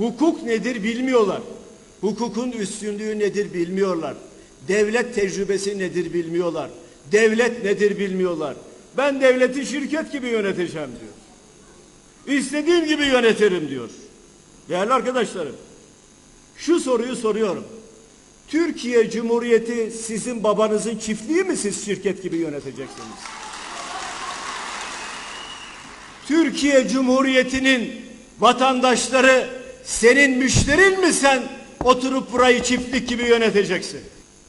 Hukuk nedir bilmiyorlar. Hukukun üstünlüğü nedir bilmiyorlar. Devlet tecrübesi nedir bilmiyorlar. Devlet nedir bilmiyorlar. Ben devleti şirket gibi yöneteceğim diyor. İstediğim gibi yönetirim diyor. Değerli arkadaşlarım, şu soruyu soruyorum. Türkiye Cumhuriyeti sizin babanızın çiftliği mi siz şirket gibi yöneteceksiniz? Türkiye Cumhuriyeti'nin vatandaşları senin müşterin mi sen oturup burayı çiftlik gibi yöneteceksin?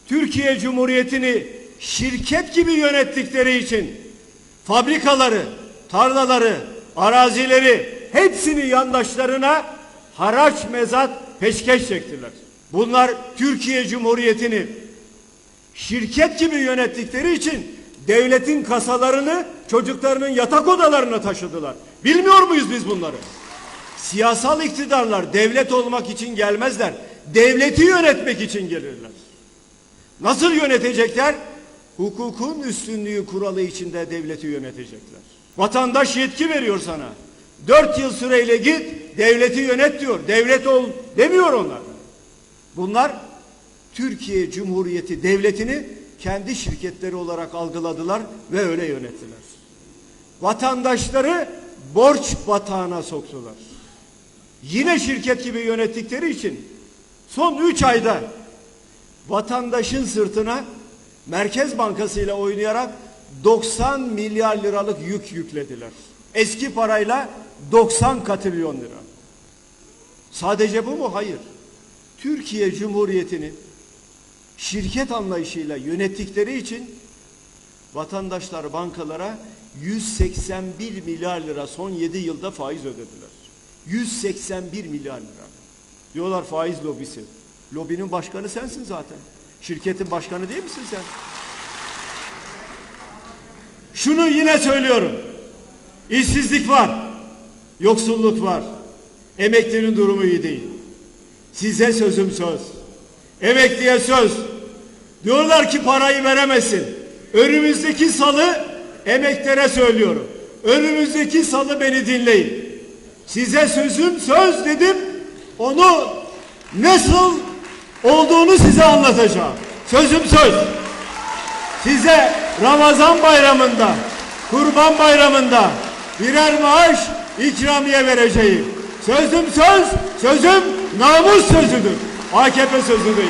Türkiye Cumhuriyeti'ni şirket gibi yönettikleri için fabrikaları, tarlaları, arazileri hepsini yandaşlarına haraç mezat peşkeş çektiler. Bunlar Türkiye Cumhuriyeti'ni şirket gibi yönettikleri için devletin kasalarını çocuklarının yatak odalarına taşıdılar. Bilmiyor muyuz biz bunları? Siyasal iktidarlar devlet olmak için gelmezler. Devleti yönetmek için gelirler. Nasıl yönetecekler? Hukukun üstünlüğü kuralı içinde devleti yönetecekler. Vatandaş yetki veriyor sana. Dört yıl süreyle git devleti yönet diyor. Devlet ol demiyor onlar. Bunlar Türkiye Cumhuriyeti devletini kendi şirketleri olarak algıladılar ve öyle yönettiler. Vatandaşları borç batağına soktular. Yine şirket gibi yönettikleri için son 3 ayda vatandaşın sırtına Merkez Bankası ile oynayarak 90 milyar liralık yük yüklediler. Eski parayla 90 katrilyon lira. Sadece bu mu? Hayır. Türkiye Cumhuriyeti'ni şirket anlayışıyla yönettikleri için vatandaşlar bankalara 181 milyar lira son 7 yılda faiz ödediler. 181 milyar lira. Diyorlar faiz lobisi. Lobinin başkanı sensin zaten. Şirketin başkanı değil misin sen? Şunu yine söylüyorum. İşsizlik var. Yoksulluk var. Emeklinin durumu iyi değil. Size sözüm söz. Emekliye söz. Diyorlar ki parayı veremezsin. Önümüzdeki salı emeklere söylüyorum. Önümüzdeki salı beni dinleyin. Size sözüm söz dedim. Onu nasıl olduğunu size anlatacağım. Sözüm söz. Size Ramazan bayramında, Kurban bayramında birer maaş ikramiye vereceğim. Sözüm söz, sözüm namus sözüdür. AKP sözü değil.